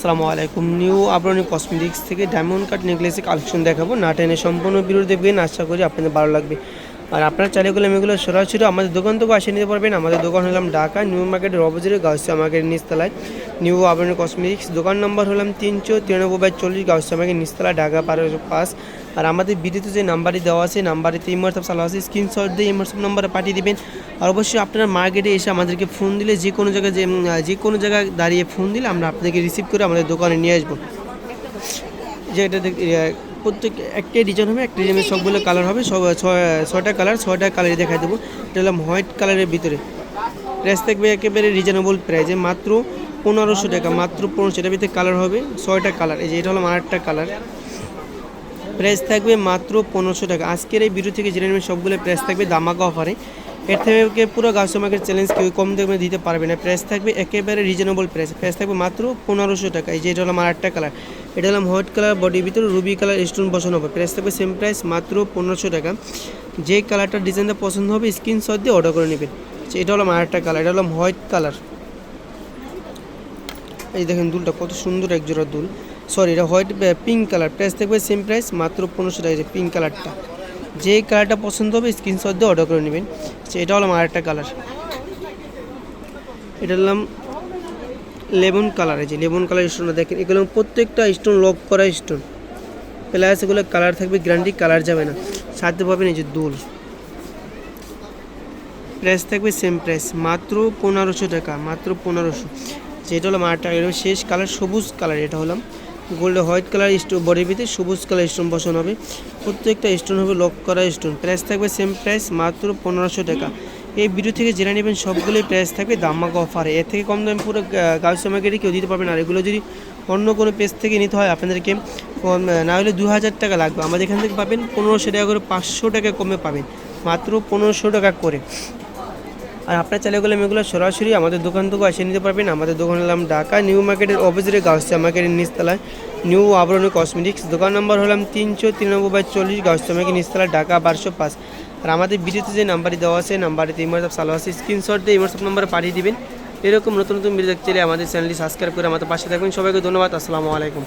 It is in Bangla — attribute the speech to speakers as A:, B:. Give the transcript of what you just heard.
A: আসসালামু আলাইকুম। নিউ আবরণী কসমেটিক্স থেকে ডায়মন্ড কাট নেকলেসের কালেকশন দেখাবো। না টেনে সম্পূর্ণ বিরোধ দেখবেন আশা করি আপনাদের ভালো লাগবে। আর আপনারা চাইলে গেলে এগুলো সরাসরি আমাদের দোকান থেকে আসে নিতে পারবেন। আমাদের দোকান হলাম ঢাকা, নিউ মার্কেটের অপোজিটে গাউসিয়া মার্কেটের নিচতলায়। নিউ আবরণী কসমেটিক্স, দোকান নম্বর হলাম তিনশো তিরানব্বই বাই চল্লিশ গাউসিয়া মার্কেট নিচতলা ঢাকা বারোশো পাস। আর আমাদের ভিডিওতে যে নাম্বারটি দেওয়া আছে নাম্বারিতে এই হোয়াটসঅ্যাপ চালা আছে স্ক্রিনশট দিয়ে এই হোয়াটসঅ্যাপ নাম্বারে পাঠিয়ে দেবেন। আর অবশ্যই আপনারা মার্কেটে এসে আমাদেরকে ফোন দিলে যে কোনো জায়গায় যে যে কোনো জায়গায় দাঁড়িয়ে ফোন দিলে আমরা আপনাদেরকে রিসিভ করে আমাদের দোকানে নিয়ে আসব। যে এটা প্রত্যেক একটাই ডিজাইন হবে একটা ডিজাইনের সবগুলো কালার হবে ছয়টা কালার ছয়টা কালারই দেখাই দেবো। এটা হলাম হোয়াইট কালারের ভিতরে। প্রাইস থাকবে একেবারে রিজনেবল প্রাইসে মাত্র পনেরোশো টাকা, মাত্র পনেরোশো, এটার ভিতরে কালার হবে ছয়টা কালার এই যে এটা হলো আরেকটা কালার প্রাইস থাকবে মাত্র পনেরোশো টাকা। আজকের এই ভিডিও থেকে জেনে নেবেন সবগুলো প্রাইস থাকবে দামাকা অফারে এর থেকে পুরো মার্কেট চ্যালেঞ্জ কেউ কম দামে দিতে পারবে না। প্রাইস থাকবে একেবারে রিজনেবল প্রাইস প্রাইস থাকবে মাত্র পনেরোশো টাকা। এই যে এটা হলো আমার আটটা কালার এটা হলাম হোয়াইট কালার বডির ভিতরে রুবি কালার স্টোন বসানো হবে। প্রাইস থাকবে সেম প্রাইস মাত্র পনেরোশো টাকা। যে কালারটা ডিজাইনটা পছন্দ হবে স্ক্রিনশট দিয়ে অর্ডার করে নেবেন। তো এটা হলাম আরেকটা কালার, এটা হলাম হোয়াইট কালার। এই দেখেন দুলটা, কত সুন্দর এক জোড়া দুল। সরি এটা হোয়াইট পিঙ্ক কালার। প্রাইস থাকবে সেম প্রাইস মাত্র পনেরোশো টাকা পিঙ্ক কালারটা। যে কালারটা পছন্দ হবে স্ক্রিনশট দিয়ে অর্ডার করে নেবেন। তো এটা হলো আমার একটা কালার। এটা হলাম লেমন কালার আছে লেমন কালার স্টোনটা দেখেন, এগুলো প্রত্যেকটা স্টোন লক করা স্টোন প্লাস এগুলো কালার থাকবে গ্যারান্টি কালার যাবে না। সাথে পাবেন এই যে দুল। প্রাইস থাকবে সেম প্রাইস মাত্র পনেরোশো টাকা, মাত্র পনেরোশো। যেটা হলো মারটা এটা শেষ কালার, সবুজ কালার এটা হলাম গোল্ড হোয়াইট কালার স্টোন বডির ভিতরে সবুজ কালার স্টোন বসানো হবে। প্রত্যেকটা স্টোন হবে লক করা স্টোন প্রাইস থাকবে সেম প্রাইস মাত্র পনেরোশো টাকা। এই ভিডিও থেকে জেনে নেবেন সবগুলোই প্রাইস থাকবে দামাক অফারে এর থেকে কম দামে পুরো গার্লস মার্কেটে কেউ দিতে পারবে না। আর এগুলো যদি অন্য কোনো পেজ থেকে নিতে হয়, আপনাদেরকে না হলে দু হাজার টাকা লাগবে। আমাদের এখান থেকে পাবেন পনেরোশো টাকা করে, পাঁচশো টাকা কমে পাবেন। মাত্র পনেরোশো টাকা করে। আর আপনার চাইলে গেলে এগুলো সরাসরি আমাদের দোকান থেকে এসে নিতে পারবেন। আমাদের দোকান হলাম ঢাকা নিউ মার্কেটের অপোজিটে গাউসিয়া মার্কেটের নিচতলায়। নিউ আবরণী কসমেটিক্স দোকান নম্বর হলাম তিনশো তিরানব্বই বাই চল্লিশ গাউসিয়া মার্কেট নিচতলায়, ঢাকা বারোশো পাঁচ। আর আমাদের ভিডিওতে যে নাম্বারটি দেওয়া আছে নাম্বারটি ইমার্সঅ্যাপ চালু আছে স্ক্রিনশট দিয়ে ইমার্সঅ্যাপ নাম্বারে পাঠিয়ে দিবেন। এরকম নতুন নতুন ভিডিও দেখতে আমাদের চ্যানেলটি সাবস্ক্রাইব করে আমাদের পাশে থাকবেন সবাইকে ধন্যবাদ, আসসালামু আলাইকুম।